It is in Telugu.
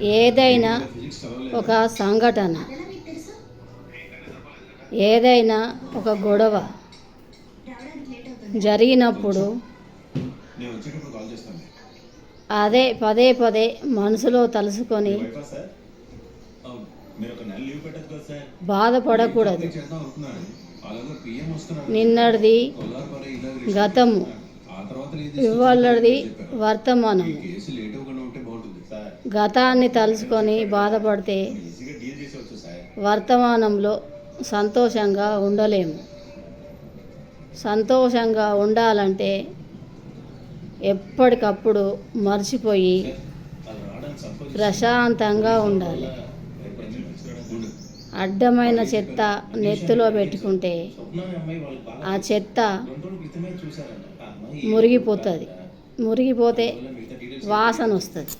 ఏదైనా ఒక సంఘటన ఏదైనా ఒక గొడవ జరిగినప్పుడు అదే పదే పదే మనసులో తలుసుకొని బాధపడకూడదు. నిన్నటిది గతము. ఇవాళది సార్. గతాన్ని తలుసుకొని బాధపడితే వర్తమానంలో సంతోషంగా ఉండలేము. సంతోషంగా ఉండాలంటే ఎప్పటికప్పుడు మర్చిపోయి ప్రశాంతంగా ఉండాలి. ఉండు. అడ్డమైన చెత్త నెత్తిలో పెట్టుకుంటే ఆ చెత్త మురిగిపోతుంది. మురిగిపోతే వాసన వస్తుంది.